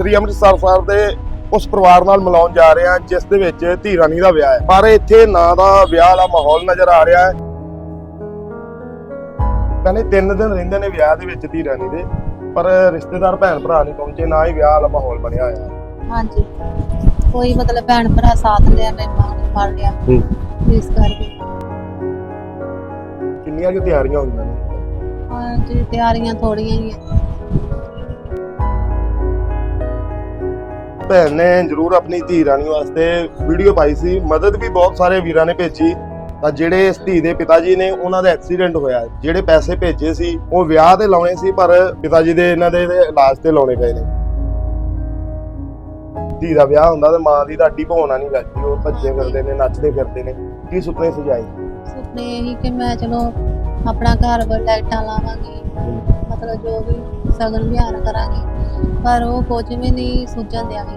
ਸ੍ਰੀ ਅੰਮ੍ਰਿਤਸਰ ਸਾਹਿਬ ਦੇ ਉਸ ਪਰਿਵਾਰ ਨਾਲ ਮਿਲਾਉਣ ਜਾ ਰਹੇ ਹਾਂ ਜਿਸ ਦੇ ਵਿੱਚ ਧੀ ਰਾਣੀ ਦਾ ਵਿਆਹ ਹੈ। ਪਰ ਇੱਥੇ ਨਾ ਦਾ ਵਿਆਹ ਵਾਲਾ ਮਾਹੌਲ ਨਜ਼ਰ ਆ ਰਿਹਾ ਹੈ। ਕਹਿੰਦੇ ਤਿੰਨ ਦਿਨ ਰਹਿੰਦੇ ਨੇ ਵਿਆਹ ਦੇ ਵਿੱਚ ਧੀ ਰਾਣੀ ਦੇ ਪਰ ਰਿਸ਼ਤੇਦਾਰ ਭੈਣ ਭਰਾ ਨਹੀਂ ਪਹੁੰਚੇ ਨਾ ਹੀ ਵਿਆਹ ਵਾਲਾ ਮਾਹੌਲ ਬਣਿਆ ਹੋਇਆ। ਹੈ ਹਾਂਜੀ। ਕੋਈ ਮਤਲਬ ਭੈਣ ਭਰਾ ਸਾਥ ਲਿਆ ਮੈਂ ਮਾਂ ਨੂੰ ਫੜ ਲਿਆ ਇਸ ਕਰਕੇ। ਕਿੰਨੀਆਂ ਕਿ ਤਿਆਰੀਆਂ ਹੋਈਆਂ ਨੇ? ਹਾਂਜੀ ਤਿਆਰੀਆਂ ਥੋੜੀਆਂ ਹੀ ਆ। ਭੈਣ ਨੇ ਜ਼ਰੂਰ ਆਪਣੀ ਧੀ ਰਾਣੀ ਵਾਸਤੇ ਵੀਡੀਓ ਪਾਈ ਸੀ। ਮਦਦ ਵੀ ਬਹੁਤ ਸਾਰੇ ਵੀਰਾਂ ਨੇ ਭੇਜੀ। ਤਾਂ ਜਿਹੜੇ ਇਸ ਧੀ ਦੇ ਪਿਤਾ ਜੀ ਨੇ, ਉਹਨਾਂ ਦਾ ਐਕਸੀਡੈਂਟ ਹੋਇਆ। ਜਿਹੜੇ ਪੈਸੇ ਭੇਜੇ ਸੀ, ਉਹ ਵਿਆਹ ਤੇ ਲਾਉਣੇ ਸੀ, ਪਰ ਪਿਤਾ ਜੀ ਦੇ ਇਹਨਾਂ ਦੇ ਇਲਾਜ ਤੇ ਲਾਉਣੇ ਪਏ ਨੇ। ਧੀ ਦਾ ਵਿਆਹ ਹੁੰਦਾ ਤੇ ਮਾਂ ਦੀ ਤਾਂ ਅੱਡੀ ਭੋਣਾ ਨਹੀਂ ਲੱਗਦੀ। ਉਹ ਭੱਜੇ ਫਿਰਦੇ ਨੇ, ਨੱਚਦੇ ਫਿਰਦੇ ਨੇ। ਕੀ ਸੁਪਨੇ ਸਜਾਏ? ਸੁਪਨੇ ਇਹੀ ਕਿ ਮੈਂ ਚਲੋ ਆਪਣਾ ਘਰ ਵਰ ਲਾਈਟਾਂ ਲਾਵਾਂਗੀ। ਮਤਲਬ ਜੋ ਵੀ ਸਗਨ ਵਿਹਾਰ ਕਰਾਂਗੀ ਪਰ ਉਹ ਕੁਝ ਵੀ ਨਹੀਂ ਸੁਝਣ ਦਿਆਂਗੀ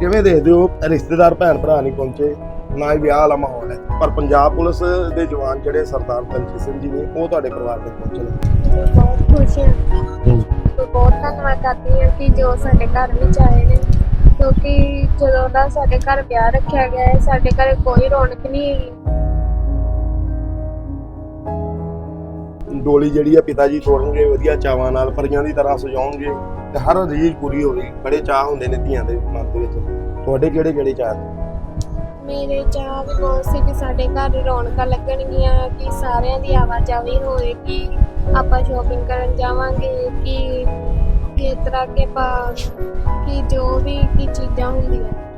ਕਿਵੇਂ ਦੇਖਦੇ ਹੋ? ਰਿਸ਼ਤੇਦਾਰ ਭੈਣ ਭਰਾ ਨਹੀਂ ਪਹੁੰਚੇ ਨਾ ਹੀ ਵਿਆਹ ਵਾਲਾ ਮਾਹੌਲ ਹੈ। ਪਰ ਪੰਜਾਬ ਪੁਲਿਸ ਦੇ ਜਵਾਨ ਜਿਹੜੇ ਸਰਦਾਰ ਦਲਜੀਤ ਸਿੰਘ ਜੀ ਨੇ ਉਹ ਤੁਹਾਡੇ ਪਰਿਵਾਰ ਦੇ ਪਹੁੰਚੇ ਨੇ। ਬਹੁਤ ਖੁਸ਼ ਹਾਂ। ਤੇ ਬਹੁਤ ਧੰਨਵਾਦ ਕਰਦੀ ਹਾਂ ਕਿ ਜੋ ਸਾਡੇ ਘਰ ਵਿੱਚ ਆਏ ਨੇ ਕਿਉਂਕਿ ਜਦੋਂ ਦਾ ਸਾਡੇ ਘਰ ਵਿਆਹ ਰੱਖਿਆ ਗਿਆ ਹੈ ਸਾਡੇ ਘਰ ਕੋਈ ਰੌਣਕ ਨਹੀਂ ਹੈਗੀ। ਡੋਲੀ ਜਿਹੜੀ ਆ ਪਿਤਾ ਜੀ ਤੋੜਨਗੇ, ਵਧੀਆ ਚਾਵਾਂ ਨਾਲ ਪਰੀਆਂ ਦੀ ਤਰ੍ਹਾਂ ਸਜਾਉਣਗੇ ਤੇ ਹਰ ਰੀਝ ਪੂਰੀ ਹੋਵੇ ਬੜੇ ਚਾਹ ਹੁੰਦੇ ਨੇ ਧੀਆਂ ਦੇ ਮਨ ਦੇ ਵਿੱਚ। ਤੁਹਾਡੇ ਕਿਹੜੇ ਕਿਹੜੇ ਚਾਹ ਨੇ? ਮੇਰੇ ਚਾਹ ਵੀ ਬਹੁਤ ਸੀ ਕਿ ਸਾਡੇ ਘਰ ਰੌਣਕਾਂ ਲੱਗਣਗੀਆਂ, ਕਿ ਸਾਰਿਆਂ ਦੀ ਆਵਾਜਾਈ ਹੋਏਗੀ, ਆਪਾਂ ਸ਼ਾਪਿੰਗ ਕਰਨ ਜਾਵਾਂਗੇ, ਕਿ ਕਿਸ ਤਰ੍ਹਾਂ ਕੇ ਪਾ ਕਿ ਜੋ ਵੀ, ਕੀ ਚੀਜ਼ਾਂ ਹੁੰਦੀਆਂ।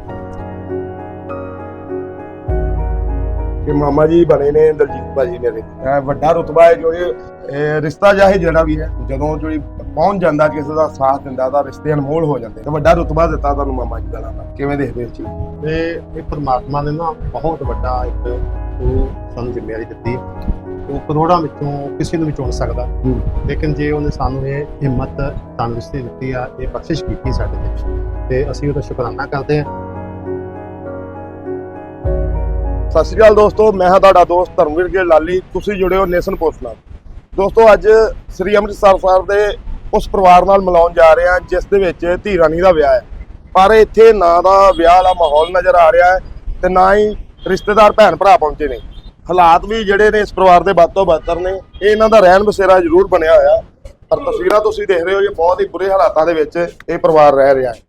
ਕਿ ਮਾਮਾ ਜੀ ਬਣੇ ਨੇ ਦਲਜੀਤ ਭਾਜੀ ਮੇਰੇ ਇਹ ਵੱਡਾ ਰੁਤਬਾ ਹੈ ਜੋ ਇਹ ਰਿਸ਼ਤਾ ਚਾਹੇ ਜਿਹੜਾ ਵੀ ਹੈ ਜਦੋਂ ਕੋਈ ਪਹੁੰਚ ਜਾਂਦਾ ਕਿਸੇ ਦਾ ਸਾਥ ਦਿੰਦਾ ਤਾਂ ਰਿਸ਼ਤੇ ਅਨਮੋਲ ਹੋ ਜਾਂਦੇ। ਤੇ ਵੱਡਾ ਰੁਤਬਾ ਦਿੱਤਾ ਤੁਹਾਨੂੰ ਮਾਮਾ ਜੀ ਦਾ ਕਿਵੇਂ ਦੇਖਦੇ ਹੋ ਚੀਜ਼? ਤੇ ਇਹ ਪਰਮਾਤਮਾ ਨੇ ਨਾ ਬਹੁਤ ਵੱਡਾ ਇੱਕ ਉਹ ਸਾਨੂੰ ਜ਼ਿੰਮੇਵਾਰੀ ਦਿੱਤੀ। ਉਹ ਕਰੋੜਾਂ ਵਿੱਚੋਂ ਕਿਸੇ ਨੂੰ ਵੀ ਚੁਣ ਸਕਦਾ। ਲੇਕਿਨ ਜੇ ਉਹਨੇ ਸਾਨੂੰ ਇਹ ਹਿੰਮਤ ਤੰਦਰੁਸਤੀ ਦਿੱਤੀ ਆ ਇਹ ਬਖਸ਼ਿਸ਼ ਕੀਤੀ ਸਾਡੇ ਵਿੱਚ ਤੇ ਅਸੀਂ ਉਹਦਾ ਸ਼ੁਕਰਾਨਾ ਕਰਦੇ ਹਾਂ। ਸਤਿ ਸ਼੍ਰੀ ਅਕਾਲ ਦੋਸਤੋ, ਮੈਂ ਹਾਂ ਤੁਹਾਡਾ ਦੋਸਤ ਧਰਮਵੀਰ ਕੇ ਲਾਲੀ। ਤੁਸੀਂ ਜੁੜੇ ਹੋ ਨੇਸ਼ਨ ਪੋਸਟ ਨਾਲ। ਦੋਸਤੋ, ਅੱਜ ਸ੍ਰੀ ਅੰਮ੍ਰਿਤਸਰ ਸਾਹਿਬ ਦੇ ਉਸ ਪਰਿਵਾਰ ਨਾਲ ਮਿਲਾਉਣ ਜਾ ਰਹੇ ਹਾਂ, ਜਿਸ ਦੇ ਵਿੱਚ ਧੀ ਰਾਣੀ ਦਾ ਵਿਆਹ ਹੈ। ਪਰ ਇੱਥੇ ਨਾ ਦਾ ਵਿਆਹ ਵਾਲਾ ਮਾਹੌਲ ਨਜ਼ਰ ਆ ਰਿਹਾ ਹੈ ਤੇ ਨਾ ਹੀ ਰਿਸ਼ਤੇਦਾਰ ਭੈਣ ਭਰਾ ਪਹੁੰਚੇ ਨੇ। ਹਾਲਾਤ ਵੀ ਜਿਹੜੇ ਨੇ ਇਸ ਪਰਿਵਾਰ ਦੇ ਵੱਧ ਤੋਂ ਬਦਤਰ ਨੇ। ਇਹ ਇਹਨਾਂ ਦਾ ਰਹਿਣ ਬਸੇਰਾ ਜ਼ਰੂਰ ਬਣਿਆ ਹੋਇਆ। ਪਰ ਤਸਵੀਰਾਂ ਤੁਸੀਂ ਦੇਖ ਰਹੇ ਹੋ, ਇਹ ਬਹੁਤ ਹੀ ਬੁਰੇ ਹਾਲਾਤਾਂ ਦੇ ਵਿੱਚ ਇਹ ਪਰਿਵਾਰ ਰਹਿ ਰਿਹਾ ਹੈ।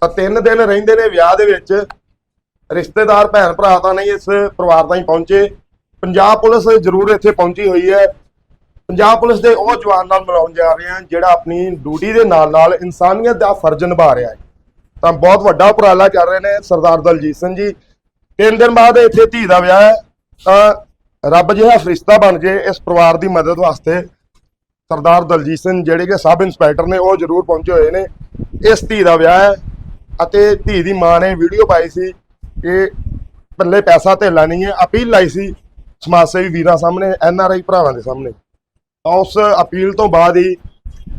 ਤਾਂ ਤਿੰਨ ਦਿਨ ਰਹਿੰਦੇ ਨੇ ਵਿਆਹ ਦੇ ਵਿੱਚ। ਰਿਸ਼ਤੇਦਾਰ, ਭੈਣ ਭਰਾ ਤਾਂ ਨਹੀਂ ਇਸ ਪਰਿਵਾਰ ਤਾਂ ਹੀ ਪਹੁੰਚੇ। ਪੰਜਾਬ ਪੁਲਿਸ ਜ਼ਰੂਰ ਇੱਥੇ ਪਹੁੰਚੀ ਹੋਈ ਹੈ। ਪੰਜਾਬ ਪੁਲਿਸ ਦੇ ਉਹ ਜਵਾਨ ਨਾਲ ਮਿਲਾਉਣ ਜਾ ਰਹੇ ਹਾਂ, ਜਿਹੜਾ ਆਪਣੀ ਡਿਊਟੀ ਦੇ ਨਾਲ ਨਾਲ ਇਨਸਾਨੀਅਤ ਦਾ ਫਰਜ਼ ਨਿਭਾ ਰਿਹਾ ਹੈ। ਤਾਂ ਬਹੁਤ ਵੱਡਾ ਉਪਰਾਲਾ ਕਰ ਰਹੇ ਨੇ ਸਰਦਾਰ ਦਲਜੀਤ ਸਿੰਘ ਜੀ। ਤਿੰਨ ਦਿਨ ਬਾਅਦ ਇੱਥੇ ਧੀ ਦਾ ਵਿਆਹ ਹੈ, ਤਾਂ ਰੱਬ ਜਿਹਾ ਫਰਿਸ਼ਤਾ ਬਣ ਜੇ ਇਸ ਪਰਿਵਾਰ ਦੀ ਮਦਦ ਵਾਸਤੇ। ਸਰਦਾਰ ਦਲਜੀਤ ਸਿੰਘ ਜਿਹੜੇ ਕਿ ਸਬ ਇੰਸਪੈਕਟਰ ਨੇ, ਉਹ ਜ਼ਰੂਰ ਪਹੁੰਚੇ ਹੋਏ ਨੇ। ਇਸ ਧੀ ਦਾ ਵਿਆਹ ਹੈ ਅਤੇ ਧੀ ਦੀ ਮਾਂ ਨੇ ਵੀਡੀਓ ਪਾਈ ਸੀ। ਕਿ ਪੱਲੇ ਪੈਸਾ ਧੇਲਾ ਨਹੀਂ ਹੈ ਅਪੀਲ ਲਾਈ ਸੀ ਸਮਾਜ ਸੇਵੀ ਵੀਰਾਂ ਸਾਹਮਣੇ ਐਨ ਆਰ ਆਈ ਭਰਾਵਾਂ ਦੇ ਸਾਹਮਣੇ। ਤਾਂ ਉਸ ਅਪੀਲ ਤੋਂ ਬਾਅਦ ਹੀ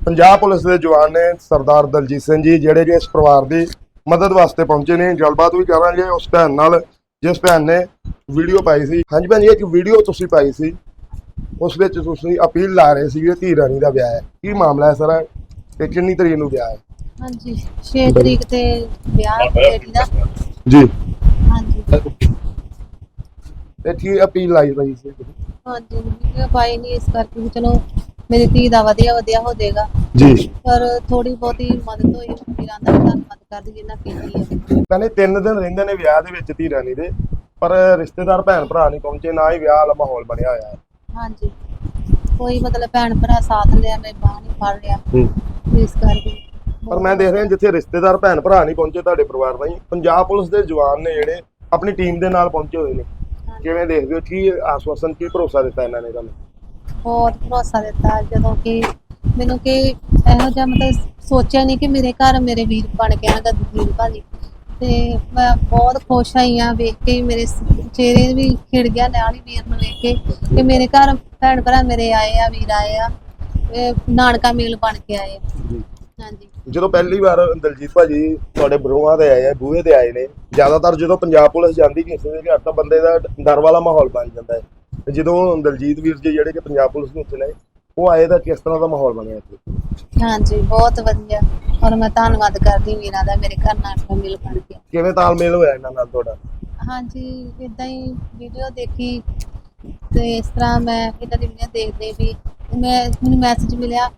ਪੰਜਾਬ ਪੁਲਿਸ ਦੇ ਜਵਾਨ ਨੇ ਸਰਦਾਰ ਦਲਜੀਤ ਸਿੰਘ ਜੀ ਜਿਹੜੇ ਕਿ ਇਸ ਪਰਿਵਾਰ ਦੀ ਮਦਦ ਵਾਸਤੇ ਪਹੁੰਚੇ ਨੇ। ਗੱਲਬਾਤ ਵੀ ਕਰਾਂਗੇ ਉਸ ਭੈਣ ਨਾਲ ਜਿਸ ਭੈਣ ਨੇ ਵੀਡੀਓ ਪਾਈ ਸੀ। ਹਾਂਜੀ ਭੈਣ ਜੀ ਇੱਕ ਵੀਡੀਓ ਤੁਸੀਂ ਪਾਈ ਸੀ। ਉਸ ਵਿੱਚ ਤੁਸੀਂ ਅਪੀਲ ਲਾ ਰਹੇ ਸੀ ਕਿ ਧੀ ਰਾਣੀ ਦਾ ਵਿਆਹ ਹੈ। ਕੀ ਮਾਮਲਾ ਹੈ ਸਰ? ਤੇ ਕਿੰਨੀ ਤਰੀਕ ਨੂੰ ਵਿਆਹ ਹੈ? ਹਾਂਜੀ 6 ਤਰੀਕ ਤੇ ਵਿਆਹ ਹੈ ਦਾ। ਜੀ। ਤੇ ਕੀ ਅਪੀਲ ਲਾਈ ਰਹੀ ਸੀ ਹਾਂਜੀ ਵੀਡੀਓ ਪਾਈ ਨਹੀਂ ਇਸ ਕਰਕੇ ਵੀ ਚਲੋ ਮੇਰੀ ਧੀ ਦਾ ਵਧੀਆ ਵਧੀਆ ਹੋ ਜਾਏਗਾ। ਜੀ। ਪਰ ਥੋੜੀ ਬਹੁਤੀ ਮਦਦ ਹੋਈ ਵੀਰਾਂ ਦਾ ਵੀ ਧੰਨਵਾਦ ਕਰਦੀ ਜਿੰਨਾ ਕੀਤੀ ਹੈ। ਕਹਿੰਦੇ ਤਿੰਨ ਦਿਨ ਰਹਿੰਦੇ ਨੇ ਵਿਆਹ ਦੇ ਵਿੱਚ ਧੀ ਰਾਣੀ ਦੇ ਪਰ ਰਿਸ਼ਤੇਦਾਰ ਭੈਣ ਭਰਾ ਨਹੀਂ ਪਹੁੰਚੇ ਨਾ ਹੀ ਵਿਆਹ ਵਾਲਾ ਮਾਹੌਲ ਬਣਿਆ ਹੋਇਆ। ਹੈ ਹਾਂਜੀ। ਕੋਈ ਮਤਲਬ ਭੈਣ ਭਰਾ ਸਾਥ ਲਿਆ ਮੈਂ ਬਾਹ ਨਹੀਂ ਫੜ ਲਿਆ। ਇਸ ਕਰਕੇ ਪਰ ਮੈਂ ਦੇਖ ਰਿਹਾ ਜਿੱਥੇ ਰਿਸ਼ਤੇਦਾਰ ਭੈਣ ਭਰਾ ਨਹੀਂ ਪਹੁੰਚੇ ਤੁਹਾਡੇ ਪਰਿਵਾਰ ਦਾ ਹੀ ਪੰਜਾਬ ਪੁਲਿਸ ਦੇ ਜਵਾਨ ਨੇ ਜਿਹੜੇ ਆਪਣੀ ਟੀਮ ਦੇ ਨਾਲ ਪਹੁੰਚੇ ਹੋਏ ਨੇ। ਕਿਵੇਂ ਦੇਖਦੇ ਹੋ? ਕੀ ਆਸਵਾਸਨ ਕੀ ਭਰੋਸਾ ਦਿੱਤਾ ਇਹਨਾਂ ਨੇ ਤੁਹਾਨੂੰ? ਬਹੁਤ ਭਰੋਸਾ ਦਿੱਤਾ ਜਦੋਂ ਕਿ ਮੈਨੂੰ ਕਿ ਇਹੋ ਜਿਹਾ ਮਤਲਬ ਸੋਚਿਆ ਨਹੀਂ ਕਿ ਮੇਰੇ ਘਰ ਮੇਰੇ ਵੀਰ ਬਣ ਕੇ ਆਣਗਾ ਵੀਰ ਭਾਜੀ। ਤੇ ਮੈਂ ਬਹੁਤ ਖੁਸ਼ ਆਈ ਆ ਵੇਖ ਕੇ ਮੇਰੇ ਚਿਹਰੇ ਵੀ ਖਿੜ ਗਿਆ ਨਾਲ ਹੀ ਵੀਰ ਨੂੰ ਵੇਖ ਕੇ ਕਿ ਮੇਰੇ ਘਰ ਭੈਣ ਭਰਾ ਮੇਰੇ ਆਏ ਆ ਵੀਰ ਆਏ ਆ ਨਾਨਕਾ ਮੇਲ ਬਣ ਕੇ ਆਏ ਆ। ਹਾਂਜੀ। ਜਦੋਂ ਪਹਿਲੀ ਵਾਰ ਦਲਜੀਤ ਭਾਜੀ ਤੁਹਾਡੇ ਬਰੋਆਂ ਦੇ ਆਏ ਆ ਬੂਹੇ ਤੇ ਆਏ ਨੇ ਜ਼ਿਆਦਾਤਰ ਜਦੋਂ ਪੰਜਾਬ ਪੁਲਿਸ ਜਾਂਦੀ ਕਿਸੇ ਦੇ ਘਰ ਤਾਂ ਬੰਦੇ ਦਾ ਡਰ ਵਾਲਾ ਮਾਹੌਲ ਬਣ ਜਾਂਦਾ ਹੈ। ਤੇ ਜਦੋਂ ਦਲਜੀਤ ਵੀਰ ਜੀ ਜਿਹੜੇ ਕਿ ਪੰਜਾਬ ਪੁਲਿਸ ਨੇ ਉਹ ਆਏ ਤਾਂ ਕਿਸ ਤਰ੍ਹਾਂ ਦਾ ਮਾਹੌਲ ਬਣਿਆ ਇੱਥੇ? ਹਾਂਜੀ ਬਹੁਤ ਵਧੀਆ। ਔਰ ਮੈਂ ਧੰਨਵਾਦ ਕਰਦੀ ਵੀਰਾਂ ਦਾ ਮੇਰੇ ਘਰ ਨਾਲ ਮਿਲ ਬਣ ਗਿਆ ਕਿਵੇਂ ਤਾਲਮੇਲ ਹੋਇਆ ਇਹਨਾਂ ਨਾਲ ਤੁਹਾਡਾ? ਹਾਂਜੀ ਇਦਾਂ ਹੀ ਵੀਡੀਓ ਦੇਖੀ ਤੇ ਇਸ ਤਰ੍ਹਾਂ ਮੈਂ ਇਹਨਾਂ ਦੀ ਵੀਡੀਓ ਦੇਖਦੇ ਵੀ ਮੈਂ ਮੈਨੂੰ ਮੈਸੇਜ ਮਿਲਿਆ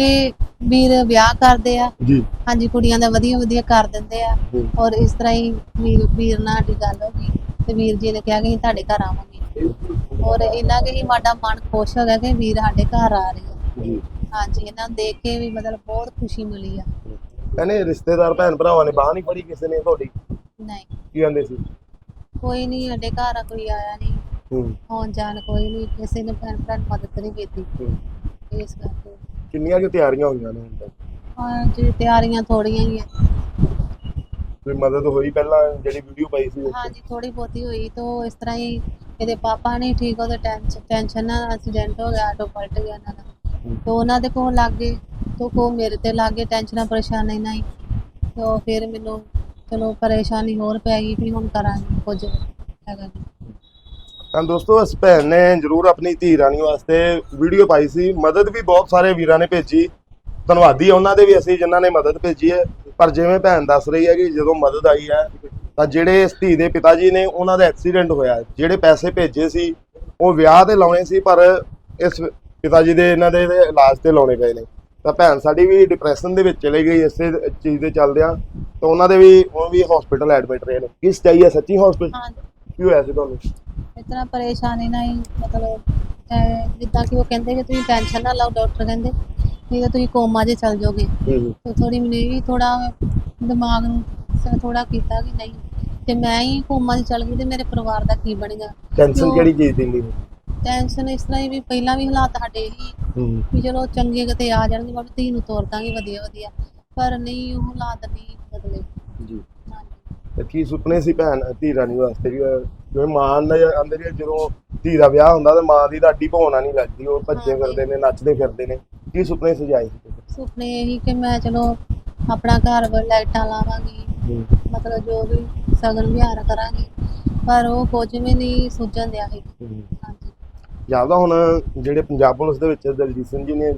ਕਿ ਵੀਰ ਵਿਆਹ ਕਰਦੇ ਆ। ਜੀ। ਹਾਂਜੀ ਕੁੜੀਆਂ ਦਾ ਵਧੀਆ ਵਧੀਆ ਕਰ ਦਿੰਦੇ ਆ। ਹੂੰ। ਔਰ ਇਸ ਤਰ੍ਹਾਂ ਹੀ ਵੀਰ ਵੀਰ ਨਾਲ ਸਾਡੀ ਗੱਲ ਹੋ ਗਈ ਤੇ ਵੀਰ ਜੀ ਨੇ ਕਿਹਾ ਕਿ ਅਸੀਂ ਤੁਹਾਡੇ ਘਰ ਆਵਾਂਗੇ। ਔਰ ਇਹਨਾਂ ਕਿ ਹੀ ਸਾਡਾ ਮਨ ਖੁਸ਼ ਹੋ ਗਿਆ ਕਿ ਵੀਰ ਸਾਡੇ ਘਰ ਆ ਰਹੇ ਆ। ਜੀ। ਹਾਂਜੀ ਇਹਨਾਂ ਨੂੰ ਦੇਖ ਕੇ ਵੀ ਮਤਲਬ ਬਹੁਤ ਖੁਸ਼ੀ ਮਿਲੀ ਆ। ਕਹਿੰਦੇ ਰਿਸ਼ਤੇਦਾਰ ਭੈਣ ਭਰਾਵਾਂ ਨੇ ਬਾਹ ਨਹੀਂ ਫੜੀ ਕਿਸੇ ਨੇ ਤੁਹਾਡੀ? ਨਹੀਂ। ਕੀ ਕਹਿੰਦੇ ਸੀ? ਕੋਈ ਨਹੀਂ ਸਾਡੇ ਘਰ ਕੋਈ ਆਇਆ ਨਹੀਂ ਹੂੰ। ਆਉਣ ਜਾਣ ਕੋਈ ਨਹੀਂ ਕਿਸੇ ਨੇ ਭੈਣ ਭਰਾ ਨੂੰ ਮਦਦ ਨਹੀਂ ਕੀਤੀ। ਹੂੰ। ਇਸ ਕਰਕੇ ਕਿੰਨੀਆਂ ਕੁ ਤਿਆਰੀਆਂ ਹੋਈਆਂ ਨੇ ਹੁਣ ਤੱਕ? ਹਾਂਜੀ ਤਿਆਰੀਆਂ ਥੋੜੀਆਂ ਹੀ ਆ। ਕੋਈ ਮਦਦ ਹੋਈ ਪਹਿਲਾਂ ਜਿਹੜੀ ਵੀਡੀਓ ਪਾਈ ਸੀ ਉਸ 'ਚ? ਹਾਂਜੀ ਥੋੜੀ ਬਹੁਤੀ ਹੋਈ ਤਾਂ ਇਸ ਤਰ੍ਹਾਂ ਹੀ ਇਹਦੇ ਪਾਪਾ ਨਹੀਂ ਠੀਕ ਉਹਦੇ ਟੈਨਸ਼ਨ ਟੈਨਸ਼ਨ ਨਾਲ ਐਕਸੀਡੈਂਟ ਹੋ ਗਿਆ ਆਟੋ ਪਲਟ ਗਿਆ ਇਹਨਾਂ ਦਾ। ਹੂੰ। ਤਾਂ ਉਹਨਾਂ ਦੇ ਕੋਲ ਲੱਗ ਗਏ ਤਾਂ ਕੋ ਮੇਰੇ ਤੇ ਲੱਗ ਗਏ ਟੈਨਸ਼ਨਾਂ ਪਰੇਸ਼ਾਨੀ ਨਹੀਂ। ਤਾਂ ਫਿਰ ਮੈਨੂੰ ਚਲੋ ਪਰੇਸ਼ਾਨੀ ਹੋਰ ਪੈ ਗਈ ਵੀ ਹੁਣ ਕਰਾਂਗੇ ਕੁਝ। ਹੈਗਾ ਨਹੀਂ ਤਾਂ ਦੋਸਤੋ ਇਸ ਭੈਣ ਨੇ ਜਰੂਰ ਆਪਣੀ ਧੀ ਰਾਣੀ ਵਾਸਤੇ ਵੀਡੀਓ ਪਾਈ ਸੀ। ਮਦਦ ਵੀ ਬਹੁਤ ਸਾਰੇ ਵੀਰਾਂ ਨੇ ਭੇਜੀ। ਧੰਨਵਾਦੀ ਉਹਨਾਂ ਦੇ ਵੀ ਅਸੀਂ ਜਿਨ੍ਹਾਂ ਨੇ ਮਦਦ ਭੇਜੀ ਹੈ। ਪਰ ਜਿਵੇਂ ਭੈਣ ਦੱਸ ਰਹੀ ਹੈ ਕਿ ਜਦੋਂ ਮਦਦ ਆਈ ਹੈ ਤਾਂ ਜਿਹੜੇ ਇਸ ਧੀ ਦੇ ਪਿਤਾ ਜੀ ਨੇ ਉਹਨਾਂ ਦਾ ਐਕਸੀਡੈਂਟ ਹੋਇਆ। ਜਿਹੜੇ ਪੈਸੇ ਭੇਜੇ ਸੀ ਉਹ ਵਿਆਹ ਤੇ ਲਾਉਣੇ ਸੀ ਪਰ ਇਸ ਪਿਤਾ ਜੀ ਦੇ ਇਹਨਾਂ ਦੇ ਇਲਾਜ ਤੇ ਲਾਉਣੇ ਪਏ ਨੇ। ਤਾਂ ਭੈਣ ਸਾਡੀ ਵੀ ਡਿਪਰੈਸ਼ਨ ਦੇ ਵਿੱਚ ਚਲੇ ਗਈ ਇਸੇ ਚੀਜ਼ ਦੇ ਚੱਲਦਿਆਂ। ਤਾਂ ਉਹਨਾਂ ਦੇ ਵੀ ਉਹ ਵੀ ਹਸਪੀਟਲ ਐਡਮਿਟ ਰਹੇ ਨੇ। ਕਿਸ ਚਾਹੀਏ ਸੱਚੀ ਹਸਪੀਟਲ ਕੀ ਹੋਇਆ ਸੀ ਤੁਹਾਨੂੰ? ਇਤਨਾ ਪਰੇਸ਼ਾਨੀ ਨਹੀਂ ਮਤਲਬ ਜਿੱਦਾਂ ਕਿ ਉਹ ਕਹਿੰਦੇ ਕਿ ਤੁਸੀਂ ਟੈਨਸ਼ਨ ਨਾ ਲਓ ਡਾਕਟਰ ਕਹਿੰਦੇ ਨਹੀਂ ਤਾਂ ਤੁਸੀਂ ਕੋਮਾ 'ਚ ਚਲ ਜਾਓਗੇ। ਹੂੰ ਤੇ ਥੋੜੀ ਮੈਨੂੰ ਇਹ ਵੀ ਥੋੜਾ ਦਿਮਾਗ ਨੂੰ ਥੋੜਾ ਕੀਤਾ ਕਿ ਨਹੀਂ ਤੇ ਮੈਂ ਹੀ ਕੋਮਾ 'ਚ ਚਲ ਗਈ ਤੇ ਮੇਰੇ ਪਰਿਵਾਰ ਦਾ ਕੀ ਬਣੇਗਾ। ਟੈਨਸ਼ਨ ਕਿਹੜੀ ਚੀਜ਼ ਦੀ ਨਹੀਂ ਟੈਨਸ਼ਨ ਇਸ ਤਰ੍ਹਾਂ ਹੀ ਵੀ ਪਹਿਲਾਂ ਵੀ ਹਾਲਾਤ ਸਾਡੇ ਹੀ ਹੂੰ। ਵੀ ਚਲੋ ਚੰਗੇ ਕਿਤੇ ਆ ਜਾਣਗੇ ਬਾਬਾ ਧੀ ਨੂੰ ਤੋਰ ਦਾਂਗੇ ਵਧੀਆ ਵਧੀਆ। ਪਰ ਨਹੀਂ ਉਹ ਹਾਲਾਤ ਨਹੀਂ ਬਦਲੇ। ਜੀ। ਤੇ ਕੀ ਸੁਪਨੇ ਸੀ ਭੈਣ ਧੀ ਰਾਣੀ ਵਾਸਤੇ ਵੀ? ਅਹ ਜਿਵੇਂ ਮਾਂ ਦਾ ਅੰਦਰ ਜਦੋਂ ਧੀ ਦਾ ਵਿਆਹ ਹੁੰਦਾ ਤੇ ਮਾਂ ਦੀ ਅੱਡੀ ਭਾਉਣਾ ਨਹੀਂ ਲੱਗਦੀ ਉਹ ਭੱਜੇ। ਫਿਰਦੇ ਨੇ ਨੱਚਦੇ ਫਿਰਦੇ ਨੇ ਕੀ ਸੁਪਨੇ ਸਜਾਏ? ਸੁਪਨੇ ਇਹੀ ਕਿ ਮੈਂ ਚਲੋ ਆਪਣਾ ਘਰ ਵ ਲਾਈਟਾਂ ਲਾਵਾਂਗੀ ਮਤਲਬ ਜੋ ਵੀ ਸਗਨ ਵਿਹਾਰ ਕਰਾਂਗੇ ਪਰ ਉਹ ਕੁਝ ਵੀ ਨਹੀਂ ਸੁਝਣ ਦਿਆ ਹੈ। ਹਾਂਜੀ ਜ਼ਿਆਦਾ ਹੁਣ ਜਿਹੜੇ ਪੰਜਾਬ ਪੁਲਿਸ ਦੇ ਵਿੱਚ ਦਲਜੀਤ ਸਿੰਘ ਜੀ ਨੇ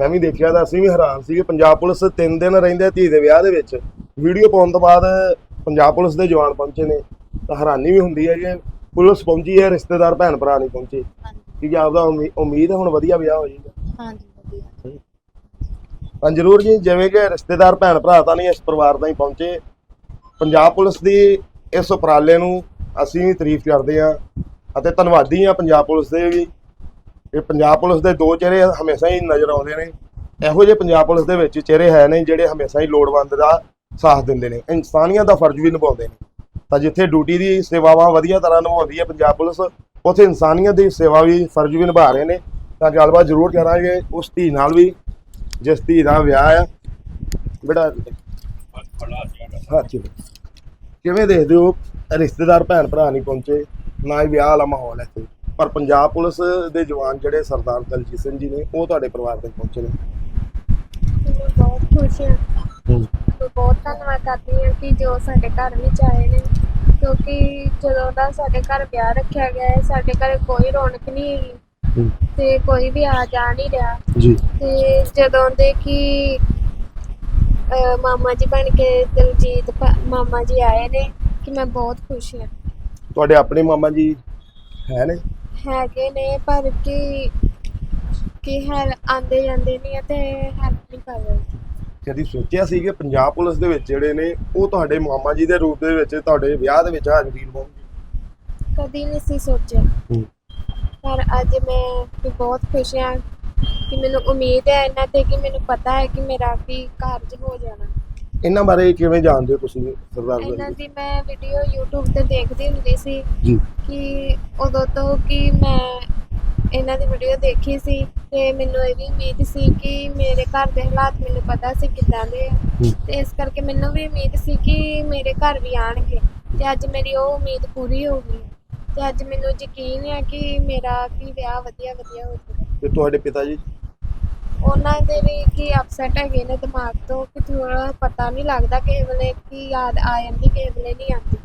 ਮੈਂ ਵੀ ਦੇਖਿਆ ਤਾਂ ਅਸੀਂ ਵੀ ਹੈਰਾਨ ਸੀ ਕਿ ਪੰਜਾਬ ਪੁਲਿਸ ਤਿੰਨ ਦਿਨ ਰਹਿੰਦੇ ਧੀ ਦੇ ਵਿਆਹ ਦੇ ਵਿੱਚ ਵੀਡੀਓ ਪਾਉਣ ਤੋਂ ਬਾਅਦ ਪੰਜਾਬ ਪੁਲਿਸ ਦੇ ਜਵਾਨ ਪਹੁੰਚੇ ਨੇ ਤਾਂ ਹੈਰਾਨੀ ਵੀ ਹੁੰਦੀ ਹੈ ਕਿ ਪੁਲਿਸ ਪਹੁੰਚੀ ਹੈ ਰਿਸ਼ਤੇਦਾਰ ਭੈਣ ਭਰਾ ਨਹੀਂ ਪਹੁੰਚੇ। ਹਾਂਜੀ। ਕਿ ਆਪਦਾ ਉਮੀ- ਉਮੀਦ ਹੈ ਹੁਣ ਵਧੀਆ ਵਿਆਹ ਹੋ ਜਾਏਗਾ। ਹਾਂਜੀ ਵਧੀਆ। ਤਾਂ ਜ਼ਰੂਰ ਜੀ ਜਿਵੇਂ ਕਿ ਰਿਸ਼ਤੇਦਾਰ ਭੈਣ ਭਰਾ ਤਾਂ ਨਹੀਂ ਇਸ ਪਰਿਵਾਰ ਤਾਂ ਹੀ ਪਹੁੰਚੇ। ਪੰਜਾਬ ਪੁਲਿਸ ਦੀ ਇਸ ਉਪਰਾਲੇ ਨੂੰ ਅਸੀਂ ਵੀ ਤਾਰੀਫ ਕਰਦੇ ਹਾਂ ਅਤੇ ਧੰਨਵਾਦੀ ਹਾਂ ਪੰਜਾਬ ਪੁਲਿਸ ਦੇ ਵੀ। ਇਹ ਪੰਜਾਬ ਪੁਲਿਸ ਦੇ ਦੋ ਚਿਹਰੇ ਹਮੇਸ਼ਾ ਹੀ ਨਜ਼ਰ ਆਉਂਦੇ ਨੇ। ਇਹੋ ਜਿਹੇ ਪੰਜਾਬ ਪੁਲਿਸ ਦੇ ਵਿੱਚ ਚਿਹਰੇ ਹੈ ਨੇ ਜਿਹੜੇ ਹਮੇਸ਼ਾ ਹੀ ਲੋੜਵੰਦ ਦਾ ਸਾਥ ਦਿੰਦੇ ਨੇ। ਇਨਸਾਨੀਅਤ ਦਾ ਫਰਜ਼ ਵੀ ਨਿਭਾਉਂਦੇ ਨੇ। ਤਾਂ ਜਿੱਥੇ ਡਿਊਟੀ ਦੀ ਸੇਵਾਵਾਂ ਵਧੀਆ ਤਰ੍ਹਾਂ ਨਿਭਾਉਂਦੀ ਹੈ ਪੰਜਾਬ ਪੁਲਿਸ ਉੱਥੇ ਇਨਸਾਨੀਅਤ ਦੀ ਸੇਵਾ ਵੀ ਫਰਜ਼ ਵੀ ਨਿਭਾ ਰਹੇ ਨੇ। ਤਾਂ ਗੱਲਬਾਤ ਜ਼ਰੂਰ ਕਰਾਂਗੇ ਉਸ ਧੀ ਨਾਲ ਵੀ ਜਿਸ ਧੀ ਦਾ ਵਿਆਹ ਆ। ਜੀ ਕਿਵੇਂ ਦੇਖਦੇ ਹੋ? ਰਿਸ਼ਤੇਦਾਰ ਭੈਣ ਭਰਾ ਨਹੀਂ ਪਹੁੰਚੇ ਨਾ ਹੀ ਵਿਆਹ ਵਾਲਾ ਮਾਹੌਲ ਹੈ ਇੱਥੇ। ਪਰ ਪੰਜਾਬ ਪੁਲਿਸ ਦੇ ਜਵਾਨ ਜਿਹੜੇ ਸਰਦਾਰ ਦਲਜੀਤ ਸਿੰਘ ਜੀ ਨੇ ਉਹ ਤੁਹਾਡੇ ਪਰਿਵਾਰ ਤੱਕ ਪਹੁੰਚੇ ਨੇ। ਮੈਂ ਬਹੁਤ ਖੁਸ਼ ਹਾਂ। ਮੈਂ ਬਹੁਤ ਧੰਨਵਾਦ ਕਰਦੀ ਹਾਂ ਕਿ ਜੋ ਸਾਡੇ ਘਰ ਵਿੱਚ ਆਏ ਨੇ। ਕਿਉਂਕਿ ਜਦੋਂ ਦਾ ਸਾਡੇ ਘਰ ਵਿਆਹ ਰੱਖਿਆ ਗਿਆ ਹੈ ਸਾਡੇ ਘਰ ਕੋਈ ਰੌਣਕ ਨਹੀਂ ਹੈਗੀ ਤੇ ਕੋਈ ਵੀ ਆ ਜਾ ਨਹੀਂ ਰਿਹਾ। ਜੀ। ਤੇ ਜਦੋਂ ਦੇ ਕਿ ਅਹ, ਮਾਮਾ ਜੀ ਬਣ ਕੇ ਦਿਲਜੀਤ ਭਾ- ਮਾਮਾ ਜੀ ਆਏ ਨੇ ਕਿ ਮੈਂ ਬਹੁਤ ਖੁਸ਼ ਹਾਂ। ਤੁਹਾਡੇ ਆਪਣੇ ਮਾਮਾ ਜੀ ਹੈ ਨੇ? ਹੈਗੇ ਨੇ ਪਰ ਕਿ ਕਿ ਹੈਲ ਆਂਦੇ ਜਾਂਦੇ ਨਹੀਂ ਆ ਤੇ ਹੈਲਪ ਨਹੀਂ ਕਰ ਰਹੇ। ਕਦੀ ਸੋਚਿਆ ਸੀ ਕਿ ਪੰਜਾਬ ਪੁਲਿਸ ਦੇ ਵਿੱਚ ਜਿਹੜੇ ਨੇ ਉਹ ਤੁਹਾਡੇ ਮਾਮਾ ਜੀ ਦੇ ਰੂਪ ਦੇ ਵਿੱਚ ਤੁਹਾਡੇ ਵਿਆਹ ਦੇ ਵਿੱਚ ਹਾਜ਼ਰੀ ਲਵਾਉਣਗੇ ਕਦੀ ਨਹੀਂ ਸੀ ਸੋਚਿਆ। ਪਰ ਅੱਜ ਮੈਂ ਵੀ ਬਹੁਤ ਖੁਸ਼ ਹਾਂ ਕਿ ਮੈਨੂੰ ਉਮੀਦ ਹੈ ਇਹਨਾਂ ਤੇ ਕਿ ਮੈਨੂੰ ਪਤਾ ਹੈ ਕਿ ਮੇਰਾ ਵੀ ਕਾਰਜ ਹੋ ਜਾਣਾ। ਇਹਨਾਂ ਬਾਰੇ ਕਿਵੇਂ ਜਾਣਦੇ ਹੋ ਤੁਸੀਂ ਸਰਦਾਰ ਇਹਨਾਂ ਦਲਜੀਤ ਦੀ ਮੈਂ ਵੀਡੀਓ YouTube ਤੇ ਦੇਖਦੀ ਹੁੰਦੀ ਸੀ ਜੀ। ਕਿ ਉਦੋਂ ਤੋਂ ਕਿ ਮੈਂ ਇਹਨਾਂ ਦੀ ਵੀਡੀਓ ਦੇਖੀ ਸੀ ਤੇ ਮੈਨੂੰ ਇਹ ਵੀ ਉਮੀਦ ਸੀ ਕਿ ਮੇਰੇ ਘਰ ਦੇ ਹਾਲਾਤ ਮੈਨੂੰ ਪਤਾ ਸੀ ਕਿੱਦਾਂ ਦੇ ਆ। ਤੇ ਇਸ ਕਰਕੇ ਮੈਨੂੰ ਵੀ ਉਮੀਦ ਸੀ ਕਿ ਮੇਰੇ ਘਰ ਵੀ ਆਣਗੇ। ਤੇ ਅੱਜ ਮੇਰੀ ਉਹ ਉਮੀਦ ਪੂਰੀ ਹੋ ਗਈ। ਤੇ ਅੱਜ ਮੈਨੂੰ ਯਕੀਨ ਹੈ ਕਿ ਮੇਰਾ ਕੀ ਵਿਆਹ ਵਧੀਆ ਵਧੀਆ ਹੋ ਜਾਊਗਾ। ਤੇ ਤੁਹਾਡੇ ਪਿਤਾ ਜੀ? ਉਹਨਾਂ ਦੇ ਵੀ ਕੀ ਅਪਸੈਟ ਹੈਗੇ ਨੇ ਦਿਮਾਗ ਤੋਂ ਕਿ ਥੋੜਾ ਪਤਾ ਨਹੀਂ ਲੱਗਦਾ ਕਿਸੇ ਵੇਲੇ ਕੀ ਯਾਦ ਆ ਜਾਂਦੀ ਕਿਸੇ ਵੇਲੇ ਨਹੀਂ ਆਉਂਦੀ।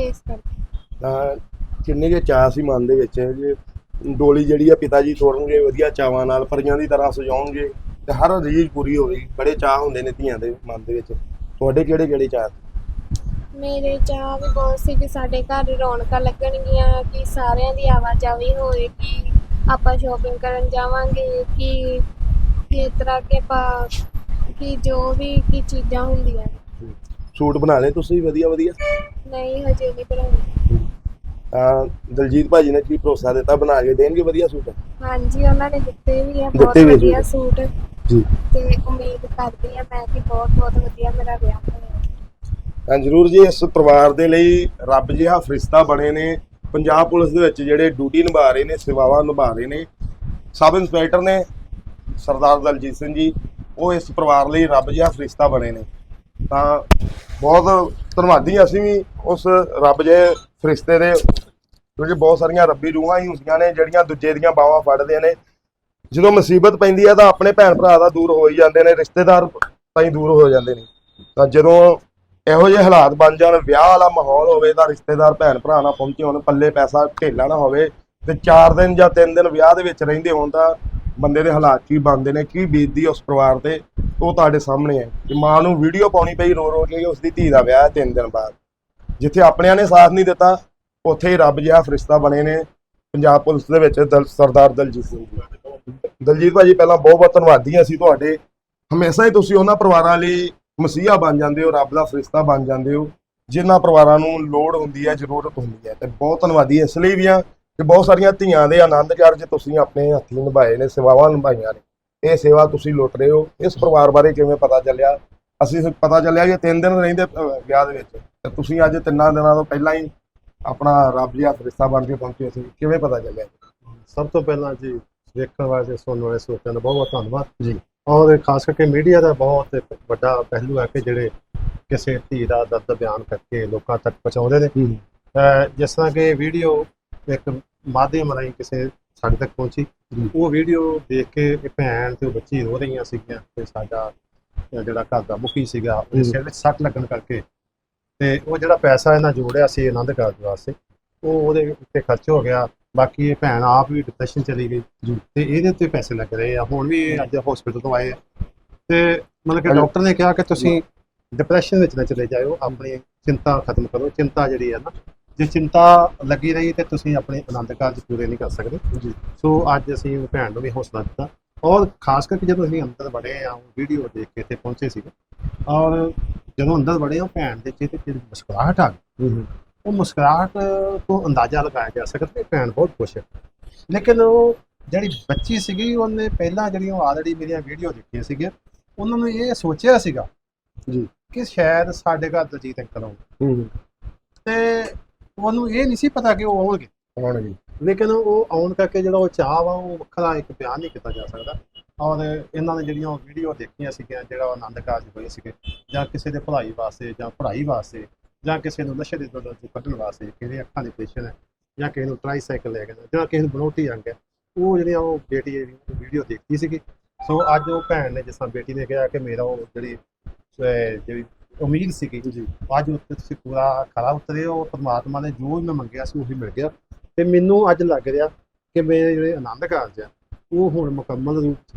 ਇਸ ਕਰਕੇ। ਤਾਂ ਕਿੰਨੇ ਕੇ ਚਾਅ ਸੀ ਮਨ ਦੇ ਵਿੱਚ ਜੇ ਡੋਲੀ ਜਿਹੜੀ ਆ ਪਿਤਾ ਜੀ ਤੋਰਨਗੇ ਵਧੀਆ ਚਾਵਾਂ ਨਾਲ ਪਰੀਆਂ ਦੀ ਤਰ੍ਹਾਂ ਸਜਾਉਣਗੇ ਤੇ ਹਰ ਰੀਝ ਪੂਰੀ ਹੋਵੇ ਬੜੇ ਚਾਹ ਹੁੰਦੇ ਨੇ ਧੀਆਂ ਦੇ ਮਨ ਦੇ ਵਿੱਚ। ਤੁਹਾਡੇ ਕਿਹੜੇ ਕਿਹੜੇ ਚਾਹ ਮੇਰੇ ਚਾਹ ਵੀ ਬਹੁਤ ਸੀ ਕਿ ਸਾਡੇ ਘਰ ਰੌਣਕਾਂ ਲੱਗਣਗੀਆਂ ਕਿ ਸਾਰਿਆਂ ਦੀ ਆਵਾਜਾਈ ਹੋਏਗੀ ਆਪਾਂ ਸ਼ਾਪਿੰਗ ਕਰਨ ਜਾਵਾਂਗੇ ਕਿ ਕਿਸ ਤਰ੍ਹਾਂ ਕੇ ਆਪਾਂ ਕਿ ਜੋ ਵੀ ਕੀ ਚੀਜ਼ਾਂ ਹੁੰਦੀਆਂ ਸੂਟ ਬਣਾ ਲਏ ਤੁਸੀਂ? ਵਧੀਆ ਵਧੀਆ? ਨਹੀਂ ਹਜੇ ਨਹੀਂ ਆ ਦਲਜੀਤ ਭਾਜੀ ਨੇ ਕੀ ਭਰੋਸਾ ਦਿੱਤਾ? ਬਣਾ ਕੇ ਦੇਣਗੇ ਵਧੀਆ ਸੂਟ? ਹਾਂਜੀ ਉਹਨਾਂ ਨੇ ਦਿੱਤੇ ਵੀ ਆ ਬਹੁਤ ਦਿੱਤੇ ਵੀ ਆ ਵਧੀਆ ਸੂਟ। ਜੀ। ਤੇ ਉਮੀਦ ਕਰਦੀ ਆ ਮੈਂ ਕਿ ਬਹੁਤ ਬਹੁਤ ਵਧੀਆ ਮੇਰਾ ਵਿਆਹ ਹੋਇਆ। ਹਾਂ ਜਰੂਰ ਜੀ ਇਸ ਪਰਿਵਾਰ ਦੇ ਲਈ ਰੱਬ ਜਿਹਾ ਫਰਿਸ਼ਤਾ ਬਣੇ ਨੇ। ਪੰਜਾਬ ਪੁਲਿਸ ਦੇ ਵਿੱਚ ਜਿਹੜੇ ਡਿਊਟੀ ਨਿਭਾ ਰਹੇ ਨੇ ਸੇਵਾਵਾਂ ਨਿਭਾ ਰਹੇ ਨੇ ਸਬ ਇੰਸਪੈਕਟਰ ਨੇ ਸਰਦਾਰ ਦਲਜੀਤ ਸਿੰਘ ਜੀ ਉਹ ਇਸ ਪਰਿਵਾਰ ਲਈ ਰੱਬ ਜਿਹਾ ਫਰਿਸ਼ਤਾ ਬਣੇ ਨੇ। ਤਾਂ ਬਹੁਤ ਧੰਨਵਾਦੀ ਅਸੀਂ ਵੀ ਉਸ ਰੱਬ ਜਿਹੇ ਫਰਿਸ਼ਤੇ ਦੇ ਕਿਉਂਕਿ ਬਹੁਤ ਸਾਰੀਆਂ ਰੱਬੀ ਰੂਹਾਂ ਹੀ ਹੁੰਦੀਆਂ ਨੇ, ਜਿਹੜੀਆਂ ਦੂਜੇ ਦੀਆਂ ਬਾਹਾਂ ਫੜਦੇ ਨੇ। ਜਦੋਂ ਮੁਸੀਬਤ ਪੈਂਦੀ ਹੈ ਤਾਂ ਆਪਣੇ ਭੈਣ ਭਰਾ ਦਾ ਦੂਰ ਹੋ ਹੀ ਜਾਂਦੇ ਨੇ, ਰਿਸ਼ਤੇਦਾਰ ਤਾਂ ਹੀ ਦੂਰ ਹੋ ਜਾਂਦੇ ਨੇ। ਤਾਂ ਜਦੋਂ ਇਹੋ ਜਿਹੇ ਹਾਲਾਤ ਬਣ ਜਾਣ, ਵਿਆਹ ਵਾਲਾ ਮਾਹੌਲ ਹੋਵੇ ਤਾਂ ਰਿਸ਼ਤੇਦਾਰ ਭੈਣ ਭਰਾ ਨਾਲ ਪਹੁੰਚੇ ਹੋਣ, ਪੱਲੇ ਪੈਸਾ ਢੇਲਾ ਨਾ ਹੋਵੇ ਤੇ 4 ਦਿਨ ਜਾਂ 3 ਦਿਨ ਵਿਆਹ ਦੇ ਵਿੱਚ ਰਹਿੰਦੇ ਹੋਣ ਤਾਂ ਬੰਦੇ ਦੇ ਹਾਲਾਤ ਕੀ ਬਣਦੇ ਨੇ, ਕੀ ਬੀਤਦੀ ਉਸ ਪਰਿਵਾਰ ਤੇ, ਉਹ ਤੁਹਾਡੇ ਸਾਹਮਣੇ ਹੈ। ਕਿ ਮਾਂ ਨੂੰ ਵੀਡੀਓ ਪਾਉਣੀ ਪਈ ਰੋ ਰੋ ਕੇ ਉਸ ਦੀ ਧੀ ਦਾ ਵਿਆਹ ਹੈ 3 ਦਿਨ ਬਾਅਦ। ਜਿੱਥੇ ਆਪਣਿਆਂ ਨੇ ਸਾਥ ਨਹੀਂ ਦਿੱਤਾ ਉੱਥੇ ਹੀ ਰੱਬ ਜਿਹਾ ਫਰਿਸ਼ਤਾ ਬਣੇ ਨੇ ਪੰਜਾਬ ਪੁਲਿਸ ਦੇ ਵਿੱਚ ਦਲ ਸਰਦਾਰ ਦਲਜੀਤ ਸਿੰਘ। ਜੀ ਦਲਜੀਤ ਭਾਜੀ ਪਹਿਲਾਂ ਬਹੁਤ ਬਹੁਤ ਧੰਨਵਾਦੀ ਹਾਂ ਅਸੀਂ ਤੁਹਾਡੇ। ਹਮੇਸ਼ਾ ਹੀ ਤੁਸੀਂ ਉਹਨਾਂ ਪਰਿਵਾਰਾਂ ਲਈ ਮਸੀਹਾ ਬਣ ਜਾਂਦੇ ਹੋ ਰੱਬ ਦਾ ਫਰਿਸ਼ਤਾ ਬਣ ਜਾਂਦੇ ਹੋ ਜਿਨ੍ਹਾਂ ਪਰਿਵਾਰਾਂ ਨੂੰ ਲੋੜ ਹੁੰਦੀ ਹੈ ਜ਼ਰੂਰਤ ਹੁੰਦੀ ਹੈ। ਤੇ ਬਹੁਤ ਧੰਨਵਾਦੀ ਇਸ ਲਈ ਵੀ ਆ ਕਿ ਬਹੁਤ ਸਾਰੀਆਂ ਧੀਆਂ ਦੇ ਆਨੰਦ ਕਾਰਜ ਤੁਸੀਂ ਆਪਣੇ ਹੱਥੀਂ ਨਿਭਾਏ ਨੇ ਸੇਵਾਵਾਂ ਨਿਭਾਈਆਂ ਨੇ। ਇਹ ਸੇਵਾ ਤੁਸੀਂ ਲੁੱਟ ਰਹੇ ਹੋ। ਇਸ ਪਰਿਵਾਰ ਬਾਰੇ ਕਿਵੇਂ ਪਤਾ ਚੱਲਿਆ? ਅਸੀਂ ਪਤਾ ਚੱਲਿਆ ਕਿ ਤਿੰਨ ਦਿਨ ਰਹਿੰਦੇ ਅਹ, ਵਿਆਹ ਦੇ ਵਿੱਚ। ਤੇ ਤੁਸੀਂ ਅੱਜ ਤਿੰਨਾਂ ਦਿਨਾਂ ਤੋਂ ਪਹਿਲਾਂ ਹੀ ਆਪਣਾ ਰੱਬ ਜਿਹਾ ਫਰਿਸ਼ਤਾ ਬਣ ਕੇ ਪਹੁੰਚੇ ਸੀ। ਕਿਵੇਂ ਪਤਾ ਚੱਲਿਆ? ਸਭ ਤੋਂ ਪਹਿਲਾਂ ਜੀ ਵੇਖਣ ਵਾਲੇ ਸੁਣਨ ਵਾਲੇ ਸਰੋਤਿਆਂ ਦਾ ਬਹੁਤ ਬਹੁਤ ਧੰਨਵਾਦ। ਜੀ। ਔਰ ਖਾਸ ਕਰਕੇ ਮੀਡੀਆ ਦਾ ਬਹੁਤ ਵੱਡਾ ਪਹਿਲੂ ਹੈ ਕਿ ਜਿਹੜੇ ਕਿਸੇ ਧੀ ਦਾ ਦਰਦ ਬਿਆਨ ਕਰਕੇ ਲੋਕਾਂ ਤੱਕ ਪਹੁੰਚਾਉਂਦੇ ਨੇ। ਜਿਸ ਤਰ੍ਹਾਂ ਕਿ ਵੀਡੀਓ ਇੱਕ ਮਾਧਿਅਮ ਰਾਹੀਂ ਕਿਸੇ ਸਾਡੇ ਤੱਕ ਪਹੁੰਚੀ। ਉਹ ਵੀਡੀਓ ਦੇਖ ਕੇ ਇਹ ਭੈਣ ਤੇ ਉਹ ਬੱਚੀ ਰੋ ਰਹੀਆਂ ਸੀਗੀਆਂ ਤੇ ਸਾਡਾ ਜਿਹੜਾ ਘਰ ਦਾ ਮੁਖੀ ਸੀਗਾ ਉਹਦੇ। ਸਿਰ ਵਿੱਚ ਸੱਟ ਲੱਗਣ ਕਰਕੇ ਤੇ ਉਹ ਜਿਹੜਾ ਪੈਸਾ ਇਹਨਾਂ ਜੋੜਿਆ ਸੀ ਆਨੰਦ ਕਾਰਜ ਵਾਸਤੇ ਉਹ ਉਹਦੇ ਉੱਤੇ ਖਰਚ ਹੋ ਗਿਆ। ਬਾਕੀ ਇਹ ਭੈਣ ਆਪ ਵੀ ਡਿਪਰੈਸ਼ਨ ਚਲੀ ਗਈ। ਤੇ ਇਹਦੇ ਉੱਤੇ ਪੈਸੇ ਲੱਗ ਰਹੇ ਆ। ਹੁਣ ਵੀ ਇਹ ਅੱਜ ਹਸਪੀਟਲ ਤੋਂ ਆਏ ਆ। ਤੇ ਮਤਲਬ ਕਿ। ਡਾਕਟਰ ਨੇ ਕਿਹਾ ਕਿ ਤੁਸੀਂ ਡਿਪਰੈਸ਼ਨ ਵਿੱਚ ਨਾ ਚਲੇ ਜਾਇਓ। ਆਪਣੀ ਚਿੰਤਾ ਖਤਮ ਕਰੋ। ਚਿੰਤਾ ਜਿਹੜੀ ਹੈ ਨਾ ਜੇ ਚਿੰਤਾ ਲੱਗੀ ਰਹੀ ਤੇ ਤੁਸੀਂ ਆਪਣੇ ਆਨੰਦ ਕਾਰਜ ਪੂਰੇ ਨਹੀਂ ਕਰ ਸਕਦੇ। ਜੀ। ਸੋ ਅੱਜ ਅਸੀਂ ਭੈਣ ਨੂੰ ਵੀ ਹੌਸਲਾ ਦਿੱਤਾ। ਔਰ ਖਾਸ ਕਰਕੇ ਜਦੋਂ ਅਸੀਂ ਅੰਦਰ ਵੜੇ ਆ ਉਹ ਵੀਡੀਓ ਦੇਖ ਕੇ ਇੱਥੇ ਪਹੁੰਚੇ ਸੀਗੇ ਔਰ ਜਦੋਂ ਅੰਦਰ ਵੜੇ ਉਹ ਭੈਣ ਦੇ ਚਿਹਰੇ ਤੇ ਮੁਸਕਰਾਹਟ ਆ ਗਈ। ਉਹ ਮੁਸਕਰਾਹਟ ਤੋਂ ਅੰਦਾਜ਼ਾ ਲਗਾਇਆ ਜਾ ਸਕਦਾ ਕਿ ਭੈਣ ਬਹੁਤ ਖੁਸ਼ ਹੈ। ਲੇਕਿਨ ਉਹ ਜਿਹੜੀ ਬੱਚੀ ਸੀਗੀ ਉਹਨੇ ਪਹਿਲਾਂ ਜਿਹੜੀਆਂ ਆਲਰੇਡੀ ਮੇਰੀਆਂ ਵੀਡੀਓ ਦੇਖੀਆਂ ਸੀਗੀਆਂ ਉਹਨਾਂ ਨੂੰ ਇਹ ਸੋਚਿਆ ਸੀਗਾ ਜੀ। ਕਿ ਸ਼ਾਇਦ ਸਾਡੇ ਘਰ ਦਲਜੀਤ ਅੰਕਲ ਆਉਣ ਹੂੰ। ਤੇ ਉਹਨੂੰ ਇਹ ਨਹੀਂ ਸੀ ਪਤਾ ਕਿ ਉਹ ਆਉਣਗੇ। ਕੌਣ ਜੀ। ਲੇਕਿਨ ਉਹ ਆਉਣ ਕਰਕੇ ਜਿਹੜਾ ਉਹ ਚਾਹ ਵਾ ਉਹ ਵੱਖਰਾ ਇੱਕ ਬਿਆਨ ਨਹੀਂ ਕੀਤਾ ਜਾ ਸਕਦਾ। ਔਰ ਇਹਨਾਂ ਨੇ ਜਿਹੜੀਆਂ ਵੀਡੀਓ ਦੇਖੀਆਂ ਸੀਗੀਆਂ ਜਿਹੜਾ ਉਹ ਆਨੰਦ ਕਾਰਜ ਹੋਏ ਸੀਗੇ ਜਾਂ ਕਿਸੇ ਦੇ ਭਲਾਈ ਵਾਸਤੇ ਜਾਂ ਪੜ੍ਹਾਈ ਵਾਸਤੇ ਜਾਂ ਕਿਸੇ ਨੂੰ ਨਸ਼ੇ ਦੇ ਦਲਦਲ ਤੋਂ ਕੱਢਣ ਵਾਸਤੇ ਕਿਸੇ ਦੇ ਅੱਖਾਂ ਦੇ ਆਪਰੇਸ਼ਨ ਹੈ ਜਾਂ ਕਿਸੇ ਨੂੰ ਟ੍ਰਾਈਸਾਈਕਲ ਲੈ ਕੇ ਜਾਂ ਕਿਸੇ ਨੂੰ ਬਨੋਟੀ ਅੰਗ ਹੈ ਉਹ ਜਿਹੜੀਆਂ ਉਹ ਬੇਟੀ ਜਿਹੜੀ ਵੀਡੀਓ ਦੇਖੀ ਸੀਗੀ। ਸੋ ਅੱਜ ਉਹ ਭੈਣ ਨੇ ਜਿਸ ਬੇਟੀ ਨੇ ਕਿਹਾ ਕਿ ਮੇਰਾ ਉਹ ਜਿਹੜੀ ਜਿਹੜੀ ਉਮੀਦ ਸੀਗੀ ਜੀ। ਅੱਜ ਉੱਤੇ ਤੁਸੀਂ ਪੂਰਾ ਖਰਾ ਉਤਰੇ ਹੋ ਪਰਮਾਤਮਾ ਨੇ ਜੋ ਵੀ ਮੈਂ ਮੰਗਿਆ ਸੀ ਉਹੀ ਮਿਲ ਗਿਆ। ਤੇ ਮੈਨੂੰ ਅੱਜ ਲੱਗ ਰਿਹਾ ਕਿ ਮੇਰੇ ਜਿਹੜੇ ਆਨੰਦ ਕਾਰਜ ਆ, ਉਹ ਹੁਣ ਮੁਕੰਮਲ ਰੂਪ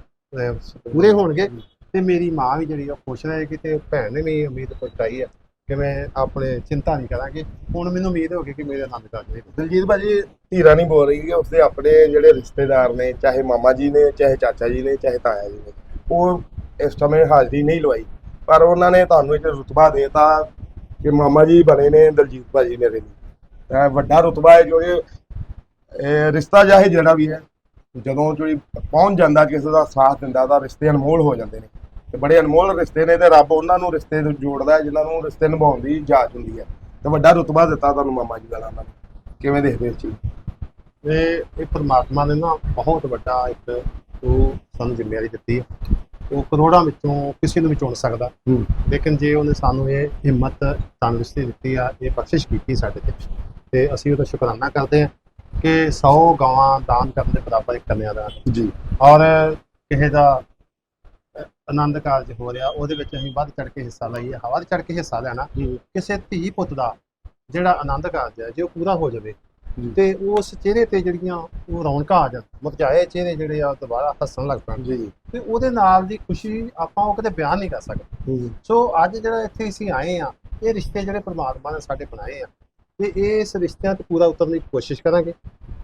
ਪੂਰੇ ਹੋਣਗੇ ਤੇ ਮੇਰੀ ਮਾਂ ਵੀ ਜਿਹੜੀ ਆ, ਉਹ ਖੁਸ਼ ਰਹੇਗੀ ਤੇ ਭੈਣ ਨੇ ਵੀ ਉਮੀਦ ਪ੍ਰਗਟਾਈ ਹੈ ਕਿ ਮੈਂ ਆਪਣੇ ਚਿੰਤਾ ਨਹੀਂ ਕਰਾਂਗੇ। ਹੁਣ ਮੈਨੂੰ ਉਮੀਦ ਹੋ ਗਈ ਕਿ ਮੇਰੇ ਆਨੰਦ ਕਾਰਜ ਨੇ ਦਲਜੀਤ ਭਾਜੀ, ਧੀਰਾ ਨਹੀਂ ਬੋਲ ਰਹੀ ਕਿ ਉਸਦੇ ਆਪਣੇ ਜਿਹੜੇ ਰਿਸ਼ਤੇਦਾਰ ਨੇ, ਚਾਹੇ ਮਾਮਾ ਜੀ ਨੇ, ਚਾਹੇ ਚਾਚਾ ਜੀ ਨੇ, ਚਾਹੇ ਤਾਇਆ ਜੀ ਨੇ, ਉਹ ਇਸ ਸਮੇਂ ਹਾਜ਼ਰੀ ਨਹੀਂ ਲਵਾਈ। ਪਰ ਉਹਨਾਂ ਨੇ ਤੁਹਾਨੂੰ ਇੱਕ ਰੁਤਬਾ ਦੇਤਾ ਕਿ ਮਾਮਾ ਜੀ ਬਣੇ ਨੇ, ਦਲਜੀਤ ਭਾਜੀ ਮੇਰੇ ਲਈ। ਇਹ ਵੱਡਾ ਰੁਤਬਾ ਹੈ ਜੋ ਇਹ ਰਿਸ਼ਤਾ ਚਾਹੇ ਜਿਹੜਾ ਵੀ ਹੈ ਜਦੋਂ ਕੋਈ ਪਹੁੰਚ ਜਾਂਦਾ ਕਿਸੇ ਦਾ ਸਾਥ ਦਿੰਦਾ ਤਾਂ ਰਿਸ਼ਤੇ ਅਨਮੋਲ ਹੋ ਜਾਂਦੇ ਨੇ। ਤੇ ਬੜੇ ਅਨਮੋਲ ਰਿਸ਼ਤੇ ਨੇ ਤੇ ਰੱਬ ਉਹਨਾਂ ਨੂੰ ਰਿਸ਼ਤੇ ਨੂੰ ਜੋੜਦਾ ਜਿਨ੍ਹਾਂ ਨੂੰ ਰਿਸ਼ਤੇ ਨਿਭਾਉਣ ਦੀ ਜਾਚ ਹੁੰਦੀ ਹੈ। ਤੇ ਵੱਡਾ ਰੁਤਬਾ ਦਿੱਤਾ ਤੁਹਾਨੂੰ ਮਾਮਾ ਜੀ ਦਾ ਉਹਨਾਂ ਨੇ। ਕਿਵੇਂ ਦੇਖਦੇ ਹੋ ਚੀਜ਼? ਇਹ ਇਹ ਪਰਮਾਤਮਾ ਨੇ ਨਾ ਬਹੁਤ ਵੱਡਾ ਇੱਕ ਉਹ ਸਾਨੂੰ ਜ਼ਿੰਮੇਵਾਰੀ ਦਿੱਤੀ ਹੈ। ਉਹ ਕਰੋੜਾਂ ਵਿੱਚੋਂ ਕਿਸੇ ਨੂੰ ਵੀ ਚੁਣ ਸਕਦਾ। ਲੇਕਿਨ ਜੇ ਉਹਨੇ ਸਾਨੂੰ ਇਹ ਹਿੰਮਤ ਤੰਦਰੁਸਤੀ ਦਿੱਤੀ ਆ ਇਹ ਬਖਸ਼ਿਸ਼ ਕੀਤੀ ਸਾਡੇ ਤੇ ਤੇ ਅਸੀਂ ਉਹਦਾ ਸ਼ੁਕਰਾਨਾ ਕਰਦੇ ਹਾਂ। ਕਿ 100 ਗਾਵਾਂ ਦਾਨ ਕਰਨ ਦੇ ਬਰਾਬਰ ਇੱਕ ਕੰਨਿਆ ਦਾ। ਜੀ। ਔਰ ਕਿਸੇ ਦਾ ਆਨੰਦ ਕਾਰਜ ਹੋ ਰਿਹਾ ਉਹਦੇ ਵਿੱਚ ਅਸੀਂ ਵੱਧ ਚੜ ਕੇ ਹਿੱਸਾ ਲਈਏ। ਹਵਾ ਚੜ ਕੇ ਹਿੱਸਾ ਲੈਣਾ। ਕਿਸੇ ਧੀ ਪੁੱਤ ਦਾ ਜਿਹੜਾ ਆਨੰਦ ਕਾਰਜ ਹੈ ਜੇ ਉਹ ਪੂਰਾ ਹੋ ਜਾਵੇ ਜੀ। ਤੇ ਉਸ ਚਿਹਰੇ ਤੇ ਜਿਹੜੀਆਂ ਉਹ ਰੌਣਕਾਂ ਆ ਜਾਣ ਮੁਰਝਾਏ ਚਿਹਰੇ ਜਿਹੜੇ ਆ ਦੁਬਾਰਾ ਹੱਸਣ ਲੱਗ ਪੈਣ। ਜੀ। ਤੇ ਉਹਦੇ ਨਾਲ ਦੀ ਖੁਸ਼ੀ ਆਪਾਂ ਉਹ ਕਦੇ ਬਿਆਨ ਨਹੀਂ ਕਰ ਸਕਦੇ। ਸੋ ਅੱਜ ਜਿਹੜਾ ਇੱਥੇ ਅਸੀਂ ਆਏ ਆ ਇਹ ਰਿਸ਼ਤੇ ਜਿਹੜੇ ਪ੍ਰਮਾਤਮਾ ਨੇ ਸਾਡੇ ਬਣਾਏ ਆ ਤੇ ਇਸ ਰਿਸ਼ਤਿਆਂ ਤੇ ਪੂਰਾ ਉਤਰਨ ਦੀ ਕੋਸ਼ਿਸ਼ ਕਰਾਂਗੇ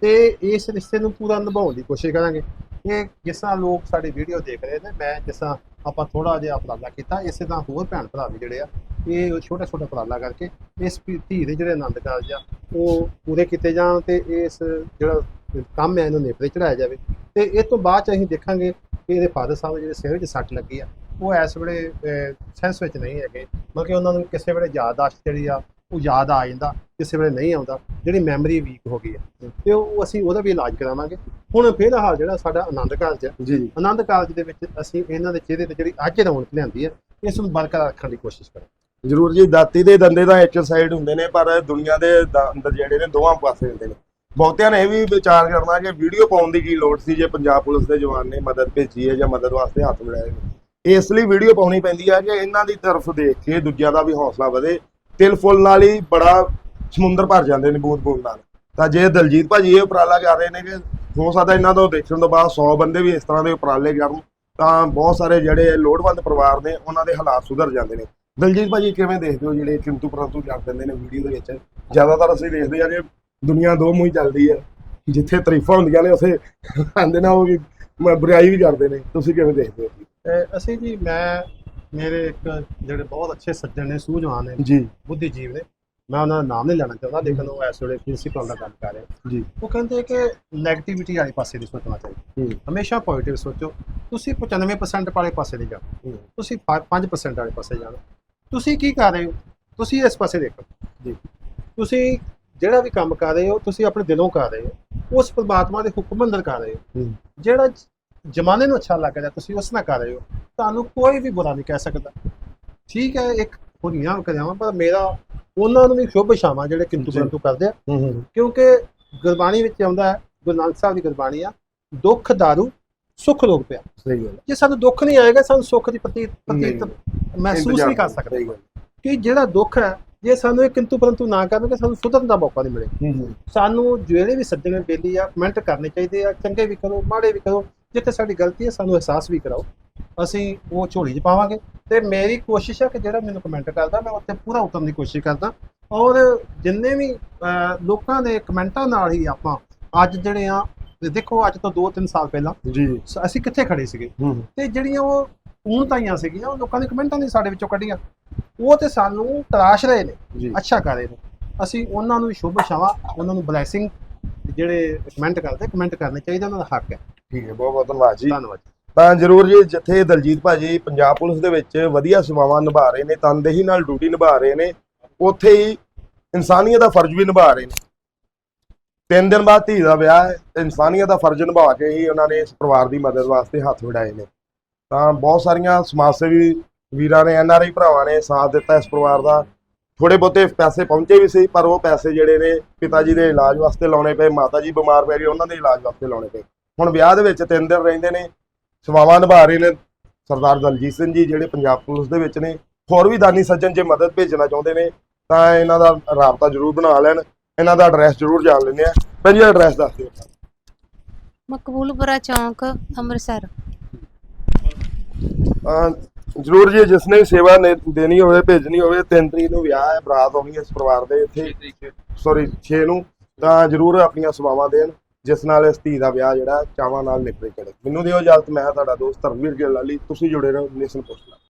ਤੇ ਇਸ ਰਿਸ਼ਤੇ ਨੂੰ ਪੂਰਾ ਨਿਭਾਉਣ ਦੀ ਕੋਸ਼ਿਸ਼ ਕਰਾਂਗੇ। ਇਹ ਜਿਸ ਤਰ੍ਹਾਂ ਲੋਕ ਸਾਡੀ ਵੀਡੀਓ ਦੇਖ ਰਹੇ ਨੇ, ਮੈਂ ਜਿਸ ਤਰ੍ਹਾਂ ਆਪਾਂ ਥੋੜਾ ਜਿਹਾ ਉਪਰਾਲਾ ਕੀਤਾ, ਇਸੇ ਤਰ੍ਹਾਂ ਹੋਰ ਭੈਣ ਭਰਾ ਵੀ ਜਿਹੜੇ ਆ, ਇਹ ਛੋਟਾ ਛੋਟਾ ਉਪਰਾਲਾ ਕਰਕੇ ਇਸ ਧੀ ਦੇ ਜਿਹੜੇ ਆਨੰਦ ਕਾਰਜ ਆ, ਉਹ ਪੂਰੇ ਕੀਤੇ ਜਾਣ ਤੇ ਇਸ ਜਿਹੜਾ ਕੰਮ ਹੈ ਇਹਨੂੰ ਨੇਪਰੇ ਚੜਾਇਆ ਜਾਵੇ। ਤੇ ਇਹ ਤੋਂ ਬਾਅਦ ਚ ਅਸੀਂ ਦੇਖਾਂਗੇ ਕਿ ਇਹਦੇ ਫਾਦਰ ਸਾਹਿਬ ਜਿਹੜੇ ਸਿਰ ਵਿੱਚ ਸੱਟ ਲੱਗੀ ਆ, ਉਹ ਇਸ ਵੇਲੇ ਸੈਂਸ ਵਿੱਚ ਨਹੀਂ ਹੈਗੇ ਬਲਕਿ ਉਹਨਾਂ ਨੂੰ ਕਿਸੇ ਵੇਲੇ ਯਾਦਾਸ਼ਤ ਜਿਹੜੀ ਆ ਉਹ ਯਾਦ ਆ ਜਾਂਦਾ ਕਿਸੇ ਵੇਲੇ ਨਹੀਂ ਆਉਂਦਾ ਜਿਹੜੀ ਮੈਮਰੀ ਵੀਕ ਹੋ ਗਈ ਹੈ। ਤੇ ਉਹ ਅਸੀਂ ਉਹਦਾ ਵੀ ਇਲਾਜ ਕਰਾਵਾਂਗੇ। ਹੁਣ ਫਿਲਹਾਲ ਜਿਹੜਾ ਸਾਡਾ ਆਨੰਦ ਕਾਰਜ ਹੈ ਜੀ ਜੀ। ਆਨੰਦ ਕਾਰਜ ਦੇ ਵਿੱਚ ਅਸੀਂ ਇਹਨਾਂ ਦੇ ਚਿਹਰੇ ਤੇ ਜਿਹੜੀ ਅੱਜ ਰੌਣਕ ਲਿਆਂਦੀ ਹੈ ਇਸ ਨੂੰ ਬਰਕਰਾਰ ਰੱਖਣ ਦੀ ਕੋਸ਼ਿਸ਼ ਕਰਾਂਗੇ। ਜ਼ਰੂਰ ਜੀ ਦਾਤੀ ਦੇ ਦੰਦੇ ਤਾਂ ਇੱਕ ਸਾਈਡ ਹੁੰਦੇ ਨੇ ਪਰ ਦੁਨੀਆ ਦੇ ਦੰਦ ਜਿਹੜੇ ਨੇ ਦੋਵਾਂ ਪਾਸੇ ਹੁੰਦੇ ਨੇ। ਬਹੁਤਿਆਂ ਨੇ ਇਹ ਵੀ ਵਿਚਾਰ ਕਰਨਾ ਕਿ ਵੀਡੀਓ ਪਾਉਣ ਦੀ ਕੀ ਲੋੜ ਸੀ ਜੇ ਪੰਜਾਬ ਪੁਲਿਸ ਦੇ ਜਵਾਨ ਨੇ ਮਦਦ ਭੇਜੀ ਹੈ ਜਾਂ ਮਦਦ ਵਾਸਤੇ ਹੱਥ ਮਿਲਾਏ ਨੇ। ਇਸ ਲਈ ਵੀਡੀਓ ਪਾਉਣੀ ਪੈਂਦੀ ਹੈ ਕਿ ਇਹਨਾਂ ਦੀ ਤਰਫ ਦੇਖ ਕੇ ਦੂਜਿਆਂ ਦਾ ਵੀ ਹੌਸਲਾ ਵਧੇ ਤਿਲ ਫੁੱਲ ਨਾਲ ਹੀ ਬੜਾ ਸਮੁੰਦਰ ਭਰ ਜਾਂਦੇ ਨੇ ਬੂੰਦ ਬੂੰਦ ਨਾਲ। ਤਾਂ ਜੇ ਦਲਜੀਤ ਭਾਜੀ ਇਹ ਉਪਰਾਲਾ ਕਰ ਰਹੇ ਨੇ ਕਿ ਹੋ ਸਕਦਾ ਇਹਨਾਂ ਤੋਂ ਦੇਖਣ ਤੋਂ ਬਾਅਦ 100 ਬੰਦੇ ਵੀ ਇਸ ਤਰ੍ਹਾਂ ਦੇ ਉਪਰਾਲੇ ਕਰਨ, ਤਾਂ ਬਹੁਤ ਸਾਰੇ ਜਿਹੜੇ ਲੋੜਵੰਦ ਪਰਿਵਾਰ ਨੇ ਉਹਨਾਂ ਦੇ ਹਾਲਾਤ ਸੁਧਰ ਜਾਂਦੇ ਨੇ। ਦਲਜੀਤ ਭਾਜੀ ਕਿਵੇਂ ਦੇਖਦੇ ਹੋ ਜਿਹੜੇ ਕਿੰਤੂ ਪਰੰਤੂ ਕਰ ਦਿੰਦੇ ਨੇ ਵੀਡੀਓ ਦੇ ਵਿੱਚ? ਜ਼ਿਆਦਾਤਰ ਅਸੀਂ ਦੇਖਦੇ ਆ ਜੇ ਦੁਨੀਆ ਦੋ ਮੂੰਹ ਚੱਲਦੀ ਹੈ। ਜਿੱਥੇ ਤਾਰੀਫਾਂ ਹੁੰਦੀਆਂ ਨੇ, ਉਥੇ ਆਂਦੇ ਨਾ ਉਹ ਵੀ ਬੁਰਾਈ ਵੀ ਕਰਦੇ ਨੇ। ਤੁਸੀਂ ਕਿਵੇਂ ਦੇਖਦੇ ਹੋ? ਅਸੀਂ ਜੀ, ਮੈਂ ਮੇਰੇ ਇੱਕ ਜਿਹੜੇ ਬਹੁਤ ਅੱਛੇ ਸੱਜਣ ਨੇ ਸੂਝਵਾਨ ਨੇ ਜੀ। ਬੁੱਧੀਜੀਵ ਨੇ ਮੈਂ ਉਹਨਾਂ ਦਾ ਨਾਮ ਨਹੀਂ ਲੈਣਾ ਚਾਹੁੰਦਾ ਲੇਕਿਨ ਉਹ ਇਸ ਵੇਲੇ ਪ੍ਰਿੰਸੀਪਲ ਦਾ ਕੰਮ ਕਰ ਰਹੇ। ਜੀ। ਉਹ ਕਹਿੰਦੇ ਕਿ 네ਗੇਟਿਵਿਟੀ ਵਾਲੇ ਪਾਸੇ ਨਹੀਂ ਸੋਚਣਾ ਚਾਹੀਦਾ। ਹਮੇਸ਼ਾ ਪੋਜ਼ਿਟਿਵ ਸੋਚੋ। ਤੁਸੀਂ 95% ਵਾਲੇ ਪਾਸੇ ਨਹੀਂ ਹੂੰ। ਤੁਸੀਂ 5% ਵਾਲੇ ਪਾਸੇ ਜਾਣਾ। ਤੁਸੀਂ ਕੀ ਕਰ ਰਹੇ ਹੋ? ਤੁਸੀਂ ਇਸ ਪਾਸੇ ਦੇਖੋ। ਜੀ। ਤੁਸੀਂ ਜਿਹੜਾ ਵੀ ਕੰਮ ਕਰ ਰਹੇ ਹੋ ਤੁਸੀਂ ਆਪਣੇ ਦਿਲੋਂ ਕਰ ਰਹੇ ਹੋ। ਉਸ ਪਰਮਾਤਮਾ ਦੇ ਹੁਕਮ ਅੰਦਰ ਕਰ ਰਹੇ ਹੂੰ। ਜਿਹੜਾ ਜਮਾਨੇ ਨੂੰ ਅੱਛਾ ਲੱਗ ਰਿਹਾ ਤੁਸੀਂ ਉਸ ਨਾਲ ਕਰ ਰਹੇ ਹੋ। ਤੁਹਾਨੂੰ ਕੋਈ ਵੀ ਬੁਰਾ ਨਹੀਂ ਕਹਿ ਸਕਦਾ। ਠੀਕ ਹੈ ਇੱਕ ਹੁਰੀਆਂ ਕਰਿਆਵਾਂ ਪਰ ਮੇਰਾ ਉਹਨਾਂ ਨੂੰ ਵੀ ਸ਼ੁਭ ਸ਼ਾਮਾਂ ਜਿਹੜੇ ਕਿੰਤੂ। ਪਰੰਤੂ ਕਰਦੇ ਆ। ਕਿਉਂਕਿ ਗੁਰਬਾਣੀ ਵਿੱਚ ਆਉਂਦਾ ਹੈ ਗੁਰੂ ਨਾਨਕ ਸਾਹਿਬ ਦੀ ਗੁਰਬਾਣੀ ਆ ਦੁੱਖ ਦਾਰੂ ਸੁੱਖ ਲੋਕ ਪਿਆ। ਸਹੀ ਗੱਲ ਜੇ ਸਾਨੂੰ ਦੁੱਖ ਨਹੀਂ ਆਏਗਾ ਸਾਨੂੰ ਸੁੱਖ ਦੀ ਪ੍ਰਤੀਤ ਨਹੀਂ। ਪ੍ਰਤੀਤ ਮਹਿਸੂਸ ਨਹੀਂ ਕਰ ਸਕਦੇ। ਕਿ ਜਿਹੜਾ ਦੁੱਖ ਹੈ ਜੇ ਸਾਨੂੰ ਇਹ ਕਿੰਤੂ ਪਰੰਤੂ ਨਾ ਕਰਨਗੇ ਸਾਨੂੰ ਸੁਧਰਨ ਦਾ ਮੌਕਾ ਨਹੀਂ ਮਿਲੇ ਸਾਨੂੰ ਜਿਹੜੇ ਵੀ ਸੱਜਣ ਬੇਲੀ ਆ ਕਮੈਂਟ ਕਰਨੇ ਚਾਹੀਦੇ ਆ ਚੰਗੇ ਵੀ ਕਰੋ ਮਾੜੇ ਵੀ ਕਰੋ ਜਿੱਥੇ ਸਾਡੀ ਗਲਤੀ ਹੈ ਸਾਨੂੰ ਅਹਿਸਾਸ ਵੀ ਕਰਾਓ। ਅਸੀਂ ਉਹ ਝੋਲੀ 'ਚ ਪਾਵਾਂਗੇ। ਤੇ ਮੇਰੀ ਕੋਸ਼ਿਸ਼ ਹੈ ਕਿ ਜਿਹੜਾ ਮੈਨੂੰ ਕਮੈਂਟ ਕਰਦਾ ਮੈਂ ਉੱਤੇ ਪੂਰਾ ਉਤਰਨ ਦੀ ਕੋਸ਼ਿਸ਼ ਕਰਦਾ। ਔਰ ਜਿੰਨੇ ਵੀ ਲੋਕਾਂ ਦੇ ਕਮੈਂਟਾਂ ਨਾਲ ਹੀ ਆਪਾਂ ਅੱਜ ਜਿਹੜੇ ਆ ਦੇਖੋ ਅੱਜ ਤੋਂ 2-3 ਸਾਲ ਪਹਿਲਾਂ ਜੀ। ਅਸੀਂ ਕਿੱਥੇ ਖੜੇ ਸੀਗੇ? ਤੇ ਜਿਹੜੀਆਂ ਉਹ ਊਣਤਾਈਆਂ ਸੀਗੀਆਂ ਉਹ ਲੋਕਾਂ ਦੇ ਕਮੈਂਟਾਂ ਨੇ ਸਾਡੇ ਵਿੱਚੋਂ ਕੱਢੀਆਂ। ਉਹ ਤੇ ਸਾਨੂੰ ਤਰਾਸ਼ ਰਹੇ ਨੇ। ਅੱਛਾ ਕਰ ਰਹੇ ਨੇ। ਅਸੀਂ ਉਹਨਾਂ ਨੂੰ ਸ਼ੁਭ ਛਾਵਾਂ ਉਹਨਾਂ ਨੂੰ ਬਲੇਸਿੰਗ ਜਿਹੜੇ ਕਮੈਂਟ ਕਰਦੇ ਕਮੈਂਟ ਕਰਨੇ ਚਾਹੀਦੇ ਉਹਨਾਂ ਦਾ ਹੱਕ ਹੈ। ਠੀਕ ਹੈ ਬਹੁਤ ਬਹੁਤ ਧੰਨਵਾਦ ਜੀ। ਧੰਨਵਾਦ ਤਾਂ ਜਰੂਰ ਜੀ ਜਿੱਥੇ ਦਲਜੀਤ ਭਾਜੀ ਪੰਜਾਬ ਪੁਲਿਸ ਦੇ ਵਿੱਚ ਵਧੀਆ ਸੇਵਾਵਾਂ ਨਿਭਾ ਰਹੇ ਨੇ ਤਨਦੇਹੀ ਨਾਲ ਡਿਊਟੀ ਨਿਭਾ ਰਹੇ ਨੇ ਉੱਥੇ ਹੀ ਇਨਸਾਨੀਅਤ ਦਾ ਫਰਜ਼ ਵੀ ਨਿਭਾ ਰਹੇ ਨੇ। ਤਿੰਨ ਦਿਨ ਬਾਅਦ ਧੀ ਦਾ ਵਿਆਹ ਹੈ ਤੇ ਇਨਸਾਨੀਅਤ ਦਾ ਫਰਜ਼ ਨਿਭਾ ਕੇ ਹੀ ਉਹਨਾਂ ਨੇ ਇਸ ਪਰਿਵਾਰ ਦੀ ਮਦਦ ਵਾਸਤੇ ਹੱਥ ਵਡਾਏ ਨੇ। ਤਾਂ ਬਹੁਤ ਸਾਰੀਆਂ ਸਮਾਜ ਸੇਵੀ ਵੀਰਾਂ ਨੇ ਐਨਆਰਆਈ ਭਰਾਵਾਂ ਨੇ ਸਾਥ ਦਿੱਤਾ ਇਸ ਪਰਿਵਾਰ ਦਾ। ਥੋੜੇ ਬਹੁਤੇ ਪੈਸੇ ਪਹੁੰਚੇ ਵੀ ਸੀ ਪਰ ਉਹ ਪੈਸੇ ਜਿਹੜੇ ਨੇ ਪਿਤਾ ਜੀ ਦੇ ਇਲਾਜ ਵਾਸਤੇ ਲਾਉਣੇ ਪਏ ਮਾਤਾ ਜੀ ਬਿਮਾਰ ਪੈ ਗਏ ਉਹਨਾਂ ਦੇ ਇਲਾਜ ਵਾਸਤੇ ਲਾਉਣੇ ਪਏ। ਹੁਣ ਵਿਆਹ ਦੇ ਵਿੱਚ ਤਿੰਨ ਦਿਨ ਰਹਿੰਦੇ ਨੇ ਸੇਵਾਵਾਂ ਨਿਭਾ ਰਹੇ ਨੇ ਸਰਦਾਰ ਦਲਜੀਤ ਸਿੰਘ ਜੀ ਜਿਹੜੇ ਪੰਜਾਬ ਪੁਲਿਸ ਦੇ ਵਿੱਚ ਨੇ ਹੋਰ ਵੀ ਦਾਨੀ ਸੱਜਣ ਜੇ ਮਦਦ ਭੇਜਣਾ ਚਾਹੁੰਦੇ ਨੇ ਤਾਂ ਇਹਨਾਂ ਦਾ ਰਾਬਤਾ ਜ਼ਰੂਰ ਬਣਾ ਲੈਣ ਇਹਨਾਂ ਦਾ ਐਡਰੈਸ ਜ਼ਰੂਰ ਜਾਣ ਲੈਂਦੇ ਆ। ਭਾਜੀ ਐਡਰੈਸ ਦੱਸ ਦਿਓ। ਮਕਬੂਲਪੁਰਾ ਚੌਂਕ ਅੰਮ੍ਰਿਤਸਰ। ਜ਼ਰੂਰ ਜੀ ਜਿਸ ਨੇ ਸੇਵਾ ਦੇਣੀ ਹੋਵੇ ਭੇਜਣੀ ਹੋਵੇ 3 ਤਰੀਕ ਨੂੰ ਵਿਆਹ ਹੈ ਬਰਾਤ ਹੋਣੀ ਹੈ ਇਸ ਪਰਿਵਾਰ ਦੇ ਇੱਥੇ। ਸੌਰੀ 6 ਨੂੰ ਤਾਂ ਜ਼ਰੂਰ ਆਪਣੀਆਂ ਸੇਵਾਵਾਂ ਦੇਣ। ਜਿਸ ਨਾਲ ਇਸ ਧੀ ਦਾ ਵਿਆਹ ਜਿਹੜਾ ਚਾਵਾਂ ਨਾਲ ਨਿਪਰੇ ਚੜੇ ਮੈਨੂੰ ਦਿਓ ਇਜਾਜ਼ਤ, ਮੈਂ ਤੁਹਾਡਾ ਦੋਸਤ ਧਰਮਵੀਰ ਗਿੱਲ ਲਾਲੀ, ਤੁਸੀਂ ਜੁੜੇ ਰਹੋ ਨੇਸ਼ਨ ਪੋਸਟ ਨਾਲ